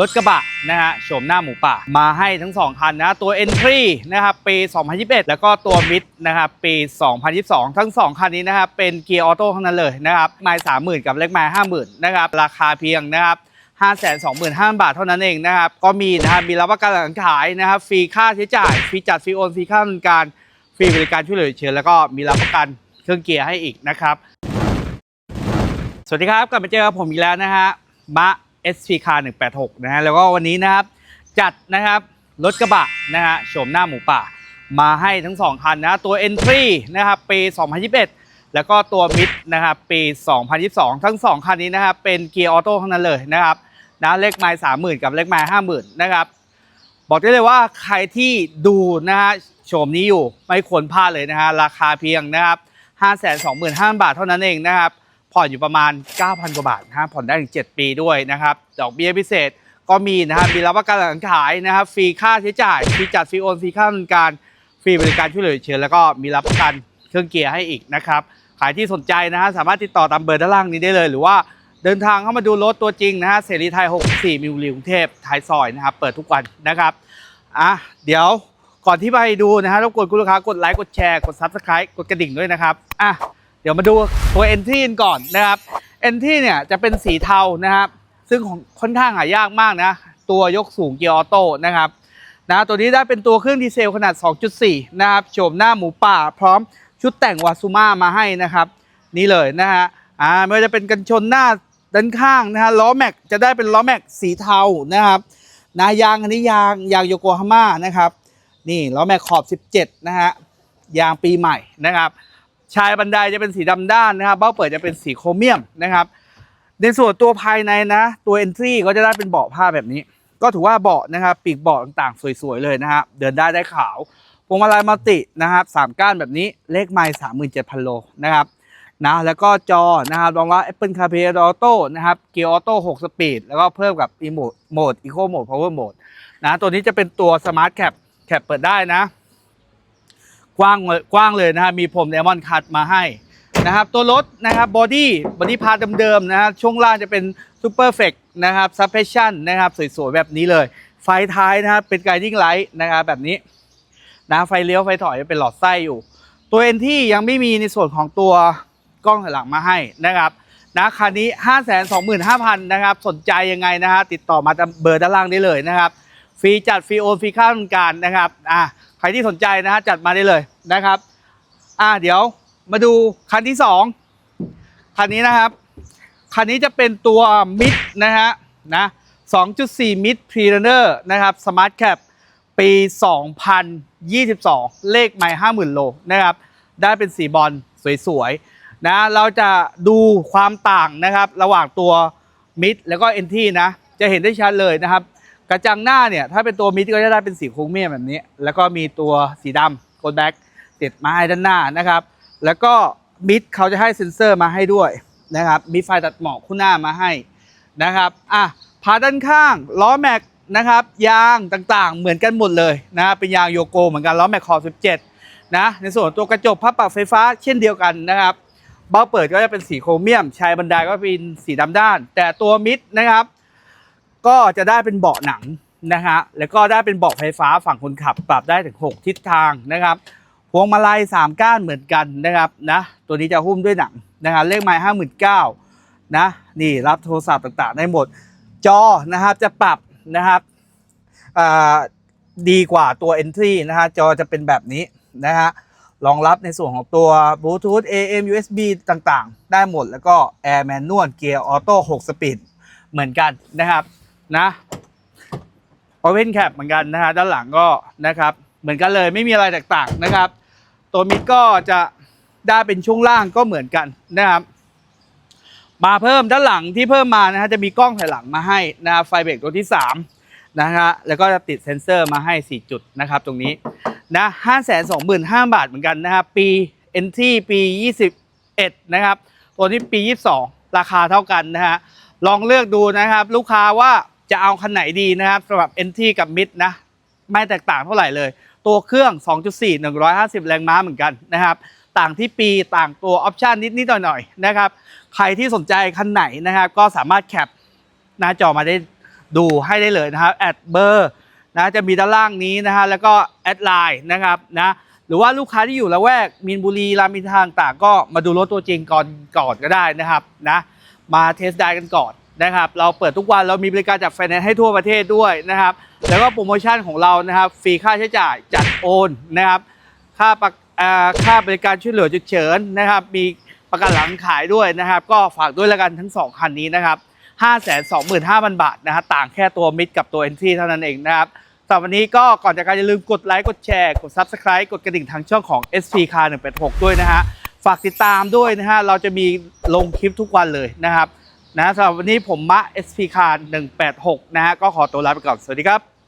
รถกระบะนะฮะโฉมหน้าหมูป่ามาให้ทั้ง 2 คันนะตัว Entry นะครับปี 2021 แล้วก็ตัว Mid นะครับปี 2022 ทั้ง 2 คันนี้นะครับเป็นเกียร์ออโต้ทั้งนั้นเลยนะครับไมล์30,000 กับเล็กไมล์50,000นะครับราคาเพียงนะครับ525,000 บาทเท่านั้นเองนะครับ ก็มีนะครับมีรับประกันหลังขายนะครับ ฟรีค่าใช้จ่าย ฟรีจัด ฟรีโอน ฟรีค่าดำเนินการ ฟรีบริการช่วยเหลือฉุกเชิญแล้วก็มีรับประกันเครื่องเกียร์ให้อีกนะครับ สวัสดีครับ กลับมาเจอกับผมอีกแล้วนะฮะมะ SP Car 186 นะฮะแล้วก็วันนี้นะครับจัดนะครับรถกระบะนะฮะโฉมหน้าหมูป่า มาให้ทั้ง 2 คันนะตัว Entry นะครับปี 2021 แล้วก็ตัว Mid นะครับปี 2022 ทั้ง 2 คันนี้นะครับเป็นเกียร์ออโต้ทั้งนั้นเลยนะครับนะเลขไมล์30,000 กับเลขไมล์50,000 นะครับบอกได้เลยว่าใครที่ดูนะฮะโฉมนี้อยู่ไม่ควรพลาดเลยนะฮะราคาเพียงนะครับ525,000 บาทเท่านั้นเองนะครับ ผ่อนอยู่ประมาณ 9,000 กว่าบาทนะฮะผ่อนได้ถึง 7 ปีด้วยนะครับ ดอกเบี้ยพิเศษก็มีนะครับมีรับประกันหลังขายนะครับฟรีค่าใช้จ่ายฟรีจัดฟรีโอนฟรีค่าดำเนินการฟรีบริการช่วยเหลือฉุกเชิญแล้วก็มีรับประกันเครื่องเกียร์ให้อีกนะครับขายที่สนใจนะฮะสามารถติดต่อตามเบอร์ด้านล่างนี้ได้เลย หรือว่าเดินทางเข้ามาดูรถตัวจริงนะฮะเสรีไทย 64 มิลลิกรุงเทพท้ายซอยนะครับเปิดทุกวันนะครับอะเดี๋ยวก่อนที่ไปดูนะฮะรบกวนคุณลูกค้ากดไลค์กดแชร์กด Subscribe กดกระดิ่งด้วยนะครับอะ ดี๋ยวมาดูตัว Entry กันก่อนนะครับ Entry เนี่ยจะเป็นสีเทานะครับ ซึ่งของค่อนข้างหายากมากนะ ตัวยกสูงเกียร์ออโต้นะครับนะตัวนี้ได้เป็นตัวเครื่องดีเซลขนาด 2.4 นะครับโฉมหน้าหมูป่า พร้อมชุดแต่งวาซูมามาให้นะครับ นี่เลยนะฮะอ่าไม่ว่าจะเป็นกันชนหน้าด้านข้างนะฮะล้อแม็กจะได้เป็นล้อแม็กสีเทานะครับนายางอันนี้ยางยางโยโกฮาม่านะครับ นี่ล้อแม็กขอบ 17 นะฮะยางปีใหม่นะครับ ชายบันไดจะเป็นสีดำด้านนะครับ เบ้าเปิดจะเป็นสีโครเมียมนะครับ ในส่วนตัวภายในนะ ตัว Entry ก็จะได้เป็นเบาะผ้าแบบนี้ ก็ถือว่าเบาะนะครับ ปีกเบาะต่างๆ สวยๆเลยนะครับ เดินได้ได้ขาวพวงมาลัยมัลตินะครับสามก้านแบบนี้เลขไมล์สามหมื่นเจ็ดพันโลนะครับนะแล้วก็จอนะครับรองรับ Apple CarPlay Auto นะครับเกียร์ออโต้6สปีด แล้วก็เพิ่มกับ e โหมดโหมด Eco Mode Power Mode นะตัวนี้จะเป็นตัว Smart Cap แคปเปิดได้นะ กว้างเลยกว้างเลยนะครับมีพรมไดมอนด์คัตมาให้นะครับตัวรถนะครับบอดี้บอดี้พาร์ทเดิมๆนะครับช่วงล่างจะเป็นซูเปอร์เฟกนะครับซับเพชชั่นนะครับสวยๆแบบนี้เลย ไฟท้ายนะครับเป็นไกดิ้งไลท์นะครับแบบนี้นะไฟเลี้ยวไฟถอยเป็นหลอดไส้อยู่ ตัวเอ็นที่ยังไม่มีในส่วนของตัวกล้องถอยหลังมาให้นะครับนะคันนี้ 5 2 5 0 0 0นะครับสนใจยังไงนะฮะติดต่อมาตามเบอร์ด้านล่างได้เลยนะครับฟรีจัดฟรีโอนฟรีค่าดำเนินการนะครับอ่าใค รที่สนใจนะฮะจัดมาได้เลยนะครับ อ่าเดี๋ยวมาดูคันที่สองคันนี้นะครับ คันนี้จะเป็นตัวมิดนะฮะนะ2.4 มิดพรีเรเนอร์นะครับสมาร์ทแคปปี 2022 เลขไม่50,000โลนะครับ ได้เป็นสีบอลสวยๆ นะ เราจะดูความต่างนะครับ ระหว่างตัวมิดแล้วก็เอนที่นะ จะเห็นได้ชัดเลยนะครับ กระจังหน้าเนี่ยถ้าเป็นตัวมิดก็จะได้เป็นสีโครเมียมแบบนี้ แล้วก็มีตัวสีดำโกลแบ็กติดมาให้ด้านหน้านะครับ แล้วก็มิดเขาจะให้เซ็นเซอร์มาให้ด้วยนะครับมีไฟตัดหมอกคู่หน้ามาให้นะครับอะพาด้านข้างล้อแม็กนะครับยางต่างๆ เหมือนกันหมดเลยนะเป็นยางโยโกเหมือนกันล้อแม็กคอ17นะในส่วนตัวกระจกพับปรับไฟฟ้าเช่นเดียวกันนะครับเบ้าเปิดก็จะเป็นสีโครเมียมชายบันไดก็เป็นสีดำด้าน แต่ตัวมิดนะครับ ก็จะได้เป็นเบาะหนังนะฮะแล้วก็ได้เป็นเบาะไฟฟ้าฝั่งคนขับปรับได้ถึง 6 ทิศทางนะครับพวงมาลัย3ก้านเหมือนกันนะครับนะตัวนี้จะหุ้มด้วยหนังนะครับเลขไม้ห้าหมื่นเก้านะนี่รับโทรศัพท์ต่างๆ ได้หมด จอนะครับจะปรับนะครับอ่าดีกว่าตัว Entry นะฮะจอจะเป็นแบบนี้นะฮะรองรับในส่วนของตัว Bluetooth AM USB ต่างๆ ได้หมดแล้วก็ Air Manual Gear Auto 6สปีดเหมือนกันนะครับ นะ Open Cap เหมือนกันนะฮะด้านหลังก็นะครับ เหมือนกันเลยไม่มีอะไรแตกต่างนะครับ ตัวมิดก็จะได้เป็นช่วงล่างก็เหมือนกันนะครับ มาเพิ่มด้านหลังที่เพิ่มมานะฮะจะมีกล้องถอยหลังมาให้นะไฟเบรกตัวที่3นะฮะแล้วก็จะติดเซ็นเซอร์มาให้ 4 จุดนะครับ ตรงนี้นะ5 2 5 0 0 0บาทเหมือนกันนะครับปี NT ปี21นะครับตัวนี้ปี22ราคาเท่ากันนะฮะลองเลือกดูนะครับ ลูกค้าว่า จะเอาคันไหนดีนะครับสำหรับ NT กับ Mid นะ ไม่แตกต่างเท่าไหร่เลย ตัวเครื่อง 2.4 150 แรงม้าเหมือนกันนะครับ ต่างที่ปีต่างตัวออปชันนิดๆหน่อยๆนะครับ ใครที่สนใจคันไหนนะครับ ก็สามารถแคปหน้าจอมาได้ดูให้ได้เลยนะครับแอดเบอร์นะจะมีด้านล่างนี้นะฮะแล้วก็แอดไลน์นะครับนะหรือว่าลูกค้าที่อยู่ละแวกมีนบุรีรามอินทราต่างก็มาดูรถตัวจริงก่อนก่อนก็ได้นะครับนะมาเทสได้กันก่อน นะครับเราเปิดทุกวันเรามีบริการจัดไฟแนนซ์ให้ทั่วประเทศด้วยนะครับ แล้วก็โปรโมชั่นของเรานะครับฟรีค่าใช้จ่ายจัดโอนนะครับ ค่าประค่าบริการช่วยเหลือฉุกเฉินนะครับ มีประกันหลังขายด้วยนะครับ ก็ฝากด้วยล้วกันทั้ง 2 คันนี้นะครับ 525,000 บาทนะครับต่างแค่ตัวมิดกับตัว NT เท่านั้นเองนะครับสำหรับวันนี้ก็ก่อนจากการอย่าลืมกดไลค์กดแชร์กด Subscribe กดกระดิ่งทางช่องของ SP Car 186 ด้วยนะฮะฝากติดตามด้วยนะฮะเราจะมีลงคลิปทุกวันเลยนะครับ นะสำหรับวันนี้ผมมะ SP Car 186 นะฮะก็ขอตัวลาไปก่อน สวัสดีครับ